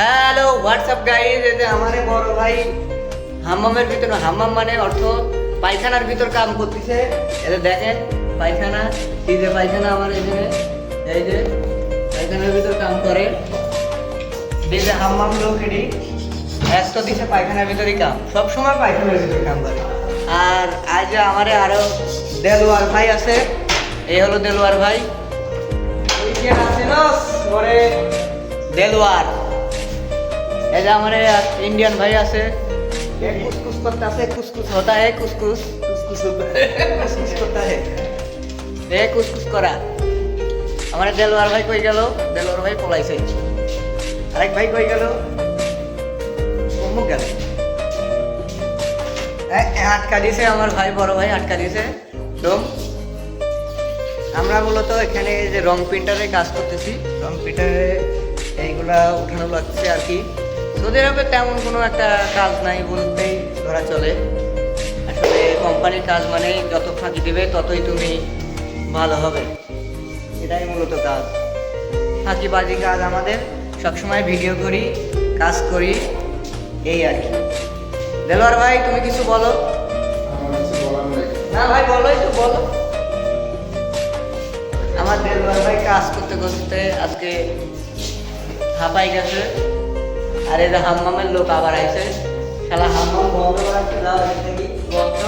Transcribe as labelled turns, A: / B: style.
A: Hello WhatsApp guys এতে আমার বড় ভাই হাম্মামের ভিতরে হাম্মাম মানে অর্থ পায়খানার ভিতর কাম করতেছে। এতে দেখেন, পায়খানা, এই যে পায়খানা আমার এখানে এই যে পায়খানার ভিতর কাম করে। এই যে হাম্মাম লোক এটি, ব্যস্ত দিছে পায়খানার ভিতরেই কাম। সব সময় পায়খানার ভিতরে কাম করে। আর আজ আমারে আরও দেলোয়ার ভাই আছে, এই হলো দেলোয়ার ভাই। দেলোয়ার। আমার ইন্ডিয়ান ভাই আছে। কুসকুস করতে আছে? কুসকুস। হতা হে কুসকুস। কুসকুস কুসকুস করতে হে। এ কুসকুস করা। আমার দেলওয়ার ভাই কই গেল? দেলওয়ার ভাই পলাইছে। আরেক ভাই কই গেল? অমুক গেল। আটকা দিছে আমার ভাই বড় ভাই আটকা দিছে। তো আমরা মূলত এখানে যে রং প্রিন্টারে কাজ করতেছি। রং প্রিন্টারে এইগুলা উঠানো লাগছে আর কি। সৌদি আরবে তেমন কোনো একটা কাজ নাই বলতেই ধরা চলে। আসলে কোম্পানির কাজ মানে যত ফাঁকি দেবে, ততই তুমি ভালো হবে। এটাই মূলত কাজ। ফাঁকিবাজি কাজ আমাদের। সবসময় ভিডিও করি, কাজ করি, এই আর কি। দেলোয়ার ভাই, তুমি কিছু বলো? না ভাই বলো একটু বলো। আমার দেলোয়ার ভাই কাজ করতে করতে আজকে হাঁপাই গেছে। আর এটা হাম্মামের লোক আবার আইসে। খেলা হাম্মাম বন্ধ করার হচ্ছে কি বন্ধ।